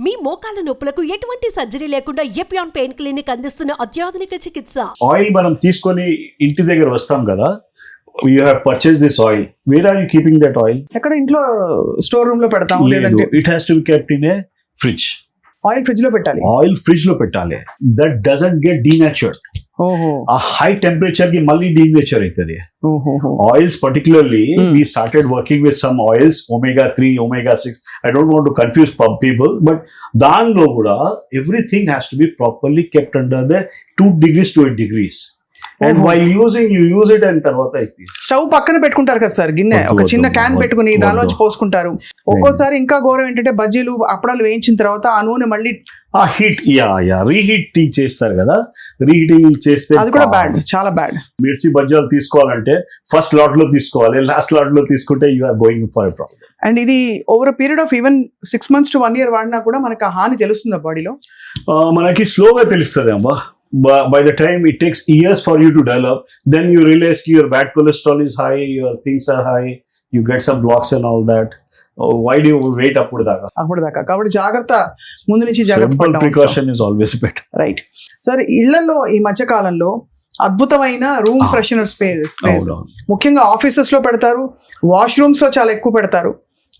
మీ మోకాల నొప్పులకు ఎటువంటి సర్జరీ లేకుండా ఎపియాన్ పెయిన్ క్లినిక్ అందిస్తున్న అత్యాధునిక చికిత్స? ఆయిల్ మనం తీసుకొని ఇంటి దగ్గర వస్తాం కదా you have purchase this oil where are you keeping that oil ఎక్కడ ఇంట్లో స్టోర్ రూమ్లో పెడతాం లేదు లేదంటే it has to be kept in a fridge oil ఫ్రిడ్జ్లో పెట్టాలి ఆయిల్ ఫ్రిడ్జ్లో పెట్టాలి దట్ డజంట్ గెట్ డీనేచర్డ్ ఆ హై టెంపరేచర్కి మళ్ళీ డీనేచర్ అవుతుంది oils particularly Hmm. we started working with some oils omega 3 omega 6 i don't want to confuse pub people but దానిలో కూడా everything has to be properly kept under the 2 degrees to 8 degrees and Oh. while using you use it and తర్వాత stove పక్కన పెట్టుకుంటారు కదా sir గిన్నె. ఒక చిన్న can పెట్టుకుని. దానిలోంచి పోసుకుంటారు. ఒక్కోసారి ఇంకా ఘోరం ఏంటంటే బజ్జీలు అప్పడాలు వేయించిన తర్వాత ఆ నూనె మళ్ళీ ఆ హీట్ యా యా రీహీట్ చేస్తారు కదా. రీహీటింగ్ చేస్తే అది కూడా బ్యాడ్ చాలా బ్యాడ్. మిర్చి బజ్జాలు తీసుకోవాలంటే ఫస్ట్ లాట్లో తీసుకోవాలి లాస్ట్ లాట్లో తీసుకుంటే you are going for problem and ఇది over period of even six months to one year వాడినా కూడా మనకు ఆ హాని తెలుస్తుంది బాడీలో మనకి స్లోగా తెలుస్తుంది అమ్మా by the time it takes years for you to develop then you realise your bad cholesterol is high your things are high you get some blocks and all that why do wait అప్పుడు దాకా అప్పుడు దాకా కాబట్టి జాగ్రత్త. ముందు నుంచి జాగ్రత్త. Precaution is always better right sir ఇళ్ళలో ఈ మధ్య కాలంలో అద్భుతమైన రూమ్. ఫ్రెషనర్ స్పేస్ స్పేస్ ముఖ్యంగా ఆఫీసెస్లో పెడతారు వాష్రూమ్స్లో చాలా ఎక్కువ పెడతారు.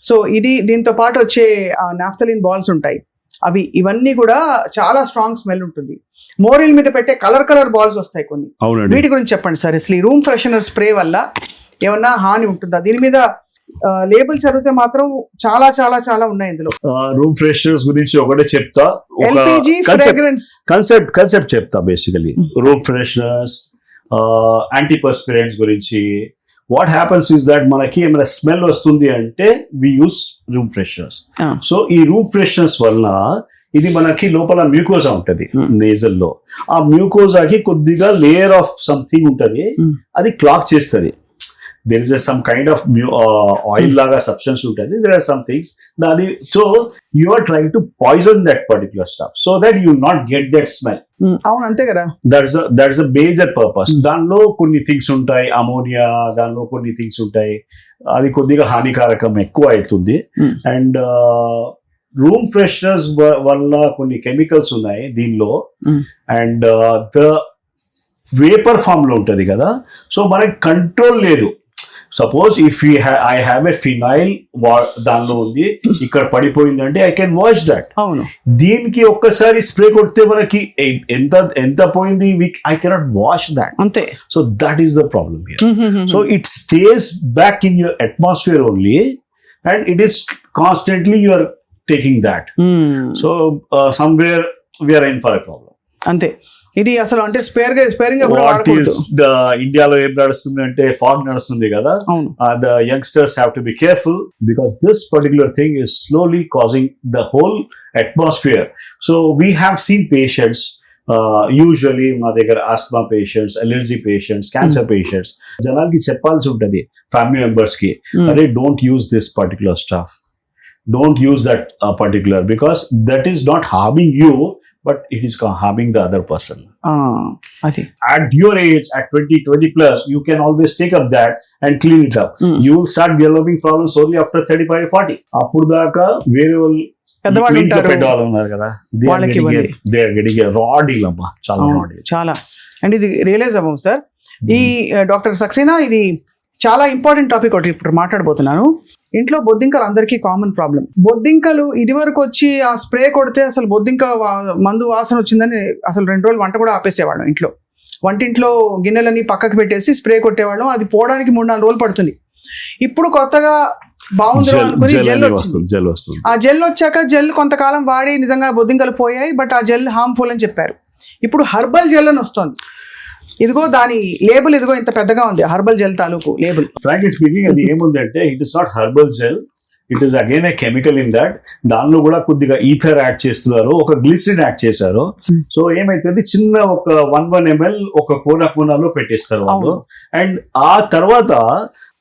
సో ఇది దీంతో పాటు వచ్చే నాఫ్తలిన్ బాల్స్ ఉంటాయి. అవి ఇవన్నీ కూడా చాలా స్ట్రాంగ్ స్మెల్ ఉంటుంది. మోరిల్ మీద పెట్టే కలర్ కలర్ బాల్స్ వస్తాయి కొన్ని. వీటి గురించి చెప్పండి సార్. అసలు ఈ రూమ్ ఫ్రెషనర్ స్ప్రే వల్ల ఏమన్నా హాని ఉంటుందా? దీని మీద లేబుల్ చదివితే మాత్రం చాలా చాలా చాలా ఉన్నాయి ఇందులో. రూమ్ ఫ్రెషనర్స్ గురించి ఒకటే చెప్తా. కన్సెప్ట్ కన్సెప్ట్ చెప్తా బేసికలీ రూమ్ ఫ్రెషనర్స్ యాంటీపర్స్పిరెంట్స్ గురించి వాట్ హ్యాపన్స్ ఇస్ దట్ మనకి ఏమైనా స్మెల్ వస్తుంది అంటే we use room fresheners. So ఈ రూమ్ ఫ్రెషనర్స్ వలన ఇది మనకి లోపల మ్యూకోజా ఉంటది Hmm. నేజల్లో ఆ మ్యూకోజాకి కొద్దిగా లేయర్ ఆఫ్ సంథింగ్ ఉంటది. అది క్లాక్ చేస్తుంది there is some kind of oil లాగా సబ్స్టెన్స్ ఉంటుంది దెర్ ఆర్ సమ్ థింగ్స్ అది so you are trying to poison that particular stuff so that you not get that smell అవును అంతే కదా. That's that's a major purpose. దానిలో కొన్ని things ఉంటాయి ammonia దానిలో కొన్ని థింగ్స్ ఉంటాయి. అది కొద్దిగా హానికారకం ఎక్కువ అవుతుంది. అండ్ రూమ్ ఫ్రెషనర్స్ వల్ల కొన్ని కెమికల్స్ ఉన్నాయి దీనిలో. అండ్ ద వేపర్ ఫామ్లో ఉంటది కదా. సో మనకి కంట్రోల్ లేదు. Suppose if you I have a phenyl దానిలో ఉంది ఇక్కడ పడిపోయిందంటే ఐ కెన్ వాష్ దట్ అవును. దీనికి ఒక్కసారి స్ప్రే కొడితే మనకి ఎంత ఎంత పోయింది? ఐ కెనాట్ వాష్ దాట్ అంతే. So that is the problem here so it stays back in your atmosphere only and it is constantly you are taking that so somewhere we are in for a problem అంతే. ఇది అసలు అంటే స్పేర్గా sparing what is the ఇండియాలో ఏం నడుస్తుంది అంటే fog నడుస్తుంది కదా. The youngsters have to be careful because this particular thing is slowly causing the whole atmosphere so we have seen patients usually మా దగ్గర asthma patients allergy patients cancer patients జనాలకి చెప్పాల్సి ఉంటుంది ఫ్యామిలీ మెంబర్స్కి. Hmm. అరే don't use this particular stuff don't use that particular because that is not harming you but it is harming the other person ఆ, అది. At your age, at 20, 20 plus, you can always take up that and clean it up. Mm. You will start developing problems only after 35, 40. అప్పుడు దాకా వేరే వాళ్ళు పెద్దవాళ్ళు ఉన్నారు కదా. They రా డీల్ అమ్మా చాలా రా అండ్ ఇది రియలైజ్ అవ్వం సార్ ఈ డాక్టర్ సక్సేనా? ఇది చాలా ఇంపార్టెంట్ టాపిక్ ఒకటి ఇప్పుడు మాట్లాడబోతున్నాను. ఇంట్లో బొద్దింకలు అందరికీ కామన్ ప్రాబ్లం బొద్దింకలు ఇది వరకు వచ్చి ఆ స్ప్రే కొడితే అసలు బొద్దింక మందు వాసన వచ్చిందని అసలు రెండు రోజులు వంట కూడా ఆపేసేవాళ్ళం ఇంట్లో. వంటింట్లో గిన్నెలని పక్కకు పెట్టేసి స్ప్రే కొట్టేవాళ్ళం. అది పోవడానికి మూడు నాలుగు రోజులు పడుతుంది. ఇప్పుడు కొత్తగా బాగుంది అనుకుని జెల్ వచ్చింది. ఆ జెల్ వచ్చాక జెల్ కొంతకాలం వాడి నిజంగా బొద్దింకలు పోయాయి బట్ ఆ జెల్ హార్మ్ఫుల్ అని చెప్పారు. ఇప్పుడు హర్బల్ జెల్ అని వస్తుంది. ఇదిగో దాని లేబుల్ ఇదిగో ఇంత పెద్దగా ఉంది హర్బల్ జెల్ తాలూకు లేబుల్ ఫ్రాంక్లీ స్పీకింగ్ అది ఏముందంటే it is not herbal gel it is again a chemical in that దానిలో కూడా కొద్దిగా ఈథర్ యాడ్ చేస్తున్నారు ఒక గ్లిసిన్ యాడ్ చేశారు. సో ఏమైతుంది? చిన్న ఒక వన్ వన్ ఎంఎల్ ఒక కోన కోనాలో పెట్టేస్తారు వాళ్ళు. అండ్ ఆ తర్వాత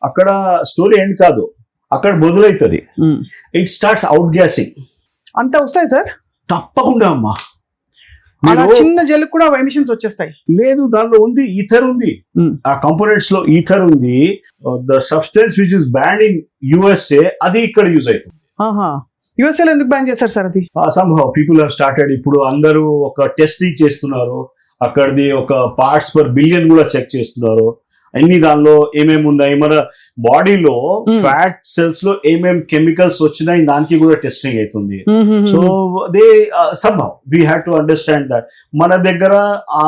అక్కడ స్టోరీ ఎండ్ కాదు అక్కడ మొదలవుతుంది ఇట్ స్టార్ట్స్ అవుట్ గ్యాసింగ్ అంత వస్తాయి సార్? తప్పకుండా అమ్మా. చిన్న జెల్ కూడా ఎమిషన్స్ వచ్చేస్తాయి. లేదు దానిలో ఉంది ఈథర్ ఉంది. ఆ కంపోనెంట్స్లో ఈథర్ ఉంది. The substance which is banned in USA అది ఇక్కడ యూజ్ అవుతుంది. ఆహా. యుఎస్ఏ లో ఎందుకు బ్యాన్ చేశారు సార్ అది? సంభవ్ పీపుల్ హ్యావ్ స్టార్టెడ్ ఇప్పుడు అందరూ ఒక టెస్టింగ్ చేస్తున్నారు. అక్కడిది ఒక పార్ట్స్ పర్ బిలియన్ కూడా చెక్ చేస్తున్నారు. అన్ని దానిలో ఏమేమి ఉన్నాయి? మన బాడీలో. ఫ్యాట్ సెల్స్లో ఏమేమి కెమికల్స్ వచ్చినాయి దానికి కూడా టెస్టింగ్ అవుతుంది. So they సంభవ్ we have to understand that మన దగ్గర ఆ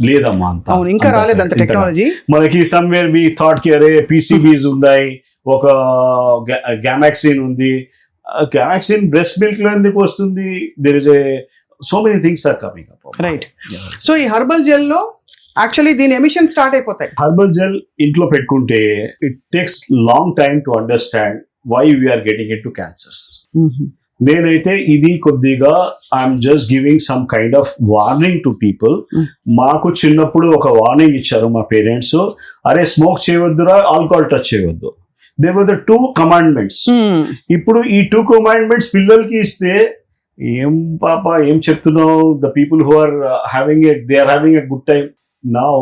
లేదమ్మా అంత. ఇంకా రాలేదు అంత. టెక్నాలజీ మనకి సమ్వేర్ వి థాట్కి అరే పీసీబీస్ ఉన్నాయి ఒక గ్యామాక్సిన్ ఉంది. గ్యామాక్సిన్ బ్రెస్ట్ మిల్క్లో ఎందుకు వస్తుంది? There is a so many things are coming up right so ఈ హర్బల్ జెల్లో యాక్చువల్లీ దీని ఎమిషన్ స్టార్ట్ అయిపోతాయి. హర్బల్ జెల్ ఇంట్లో పెట్టుకుంటే it takes long time to understand why we are getting into cancers నేనైతే ఇది కొద్దిగా I'm just giving some kind of warning to people. మాకు చిన్నప్పుడు ఒక వార్నింగ్ ఇచ్చారు మా పేరెంట్స్ అరే స్మోక్ చేయవద్దురా ఆల్కహాల్ టచ్ చేయవద్దు. They were the two commandments. ఇప్పుడు ఈ టూ కమాండ్మెంట్స్ పిల్లలకి ఇస్తే ఏం పాప ఏం చెప్తున్నావు? The people who are having a they are having a good time now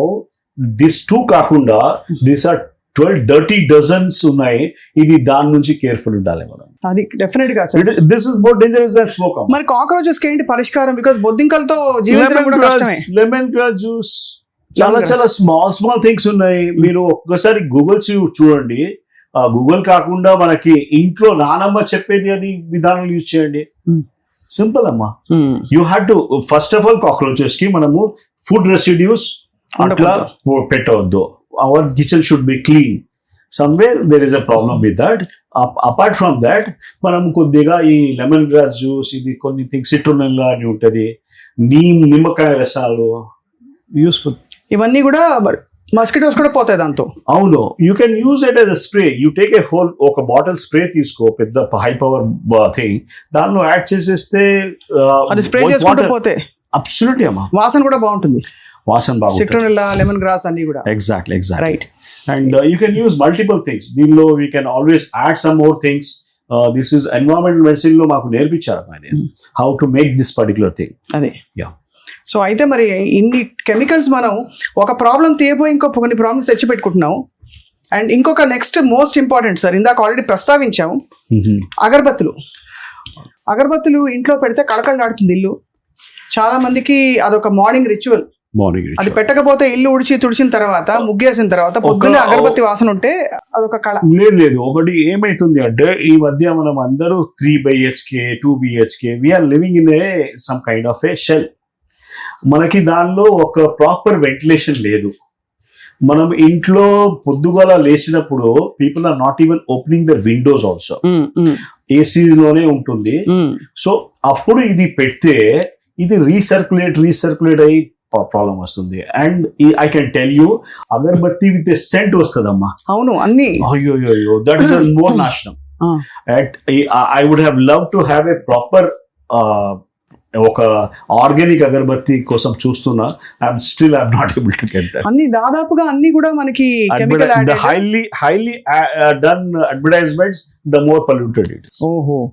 this two కాకుండా this are twelve dirty dozens ఉన్నాయి. ఇది దాని నుంచి కేర్ఫుల్ ఉండాలి మనం. అది డెఫినెట్గా sir. This is more dangerous than smoke మరి కాక్రోచెస్కి ఏంటి పరిష్కారం? బికాస్ బొద్దింకలతో జీవించడం కూడా కష్టమే. లెమన్ గ్రాస్ జ్యూస్ చాలా. చాలా స్మాల్ స్మాల్ థింగ్స్ ఉన్నాయి. మీరు ఒక్కసారి గూగుల్ చూడండి. గూగుల్ కాకుండా మనకి ఇంట్లో నానమ్మ చెప్పేది అది విధానం యూజ్ చేయండి. సింపుల్ అమ్మా. Hmm. You have to first of all కాక్రోచెస్కి మనము ఫుడ్ రెసిడ్యూస్ అట్లా పెట్టవద్దు. Our kitchen should be clean somewhere there is a problem with that apart from that మనం కొద్దిగా ఈ లెమన్ గ్రాస్ జ్యూస్ ఇది కొన్ని థింగ్స్ సిట్రునల్లా అని ఉంటుంది. నీమ్ నిమ్మకాయ రసాలు యూస్ఫుల్ ఇవన్నీ కూడా మస్కిటోస్ కూడా పోతాయి దాంతో. అవును. You can use it as spray you take a whole ఒక బాటిల్ స్ప్రే తీసుకో పెద్ద హై పవర్ థింగ్ దానిలో యాడ్ చేసేస్తే అది స్ప్రే చేసుకుంటూ పోతే. అబ్సల్యూట్లీ అమ్మా. వాసన కూడా బాగుంటుంది. వాసన బాగుంటుంది. లెమన్ గ్రాస్ అన్ని కూడా. Exactly exactly right and you can use multiple things దీనిలో we can always add some more things this is environmental మెడిసిన్లో మాకు నేర్పించారు అది. How to make this particular thing అదే. Yeah. సో అయితే మరి ఇన్ని కెమికల్స్ మనం ఒక ప్రాబ్లం తీయబోయి ఇంకో కొన్ని ప్రాబ్లమ్స్ తెచ్చి పెట్టుకుంటున్నాం అండ్ ఇంకొక నెక్స్ట్ మోస్ట్ ఇంపార్టెంట్ సార్ ఇందాక ఆల్రెడీ ప్రస్తావించాము అగరబత్తులు. అగరబత్తులు ఇంట్లో పెడితే కళకళలాడుతుంది ఇల్లు. చాలా మందికి అదొక మార్నింగ్ రిచువల్ అది మార్నింగ్ పెట్టకపోతే ఇల్లు ఉడిచి తుడిచిన తర్వాత ముగ్గేసిన తర్వాత పొద్దున్నే అగరబత్తి వాసన ఉంటే అదొక కళ. లేదు లేదు. ఒకటి ఏమైతుంది అంటే ఈ మధ్య మనం అందరూ three BHK two BHK we're living in a some kind of a shell మనకి దానిలో ఒక ప్రాపర్ వెంటిలేషన్ లేదు. మనం ఇంట్లో పొద్దుగల లేచినప్పుడు people are not even opening the windows also లోనే ఉంటుంది. సో అప్పుడు ఇది పెడితే ఇది రీసర్క్యులేట్ రీసర్క్యులేట్ అయ్యి ప్రాబ్లం వస్తుంది. And I can tell you agarbatti with a scent వస్తుందమ్మా. అవును అన్ని. అయ్యో అయ్యో దట్ ఇస్ మోర్ నాశనం. At I would have love to have a proper ఒక ఆర్గానిక్ అగరబత్తి కోసం చూస్తున్నా. I'm still I'm not able to get that అన్ని దాదాపుగా అన్ని కూడా మనకి chemical uh, done advertisements the more polluted it is. ఓహో.